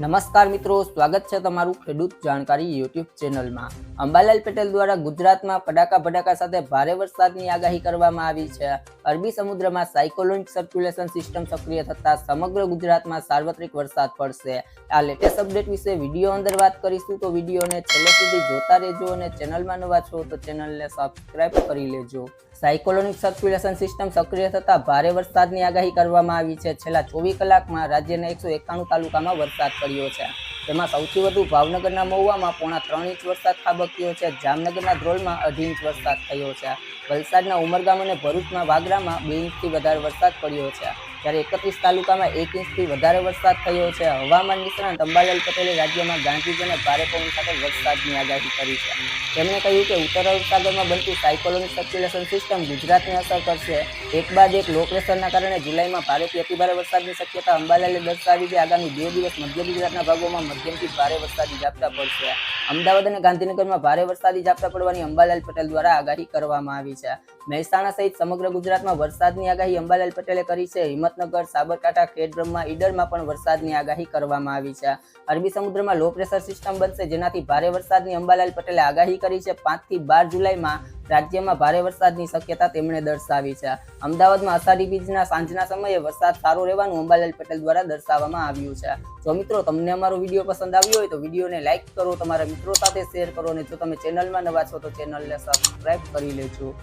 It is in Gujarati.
નમસ્કાર મિત્રો, સ્વાગત છે તમારું ખેડૂત જાણકારી યુટ્યુબ ચેનલમાં. અંબાલાલ પટેલ દ્વારા ગુજરાતમાં કડાકા ભડાકા સાથે ભારે વરસાદની આગાહી કરવામાં આવી છે. અરબી સમુદ્રમાં સાયકોલોનિક સર્ક્યુલેશન સિસ્ટમ સક્રિય થતા સમગ્ર ગુજરાતમાં સાર્વત્રિક વરસાદ પડશે. આ લેટેસ્ટ અપડેટ વિશે વીડિયો અંદર વાત કરીશું, તો વિડીયોને છેલ્લે સુધી જોતા રહેજો અને ચેનલમાં નવા છો તો ચેનલને સબસ્ક્રાઇબ કરી લેજો. સાયકોલોનિક સર્ક્યુલેશન સિસ્ટમ સક્રિય થતા ભારે વરસાદની આગાહી કરવામાં આવી છે. છેલ્લા ચોવીસ કલાકમાં રાજ્યના એકસો એકાણું તાલુકામાં વરસાદ પડ્યો છે. તેમાં સૌથી વધુ ભાવનગરના મહુવામાં પોણા ત્રણ ઇંચ વરસાદ ખાબક્યો છે. જામનગરના ધ્રોલમાં અઢી ઇંચ વરસાદ થયો છે. વલસાડના ઉમરગામ અને ભરૂચમાં વાગરામાં બે ઇંચથી વધારે વરસાદ પડ્યો છે. જ્યારે એકત્રીસ તાલુકામાં એક ઇંચથી વધારે વરસાદ થયો છે. હવામાન નિષ્ણાંત અંબાલાલ પટેલે રાજ્યમાં ગાંધીજી અને ભારે પવન સાથે વરસાદની આગાહી કરી છે. તેમણે કહ્યું કે ઉત્તર અરબ સાગરમાં બનતું સાયકોલોનિક સર્ક્યુલેશન સિસ્ટમ ગુજરાતને અસર કરશે. એક બાદ એક લો પ્રેશરના કારણે જુલાઈમાં ભારેથી અતિભારે વરસાદની શક્યતા અંબાલાલે દર્શાવી કે આગામી બે દિવસ મધ્ય ગુજરાતના ભાગોમાં મધ્યમથી ભારે વરસાદી ઝાપટા પડશે. અમદાવાદ અને ગાંધીનગરમાં ભારે વરસાદી ઝાપટા પડવાની અંબાલાલ પટેલ દ્વારા આગાહી કરવામાં આવી છે. મહેસાણા સહિત સમગ્ર ગુજરાતમાં વરસાદની આગાહી અંબાલાલ પટેલે કરી છે. હિંમતનગર, સાબરકાંઠા, ખેડબ્રહ્મા, ઈડરમાં પણ વરસાદની આગાહી કરવામાં આવી છે. અરબી સમુદ્રમાં લો પ્રેશર સિસ્ટમ બનશે જેનાથી ભારે વરસાદની અંબાલાલ પટેલે આગાહી કરી છે. પાંચથી બાર જુલાઈમાં રાજ્યમાં ભારે વરસાદની શક્યતા તેમણે દર્શાવી છે. અમદાવાદમાં અષાઢી બીજના સાંજના સમયે વરસાદ સારો રહેવાનું અંબાલાલ પટેલ દ્વારા દર્શાવવામાં આવ્યું છે. જો મિત્રો તમને અમારો વીડિયો પસંદ આવ્યો હોય તો વિડીયોને લાઇક કરો, તમારા મિત્રો સાથે શેર કરો અને જો તમે ચેનલમાં નવા છો તો ચેનલને સબસ્ક્રાઇબ કરી લેજો.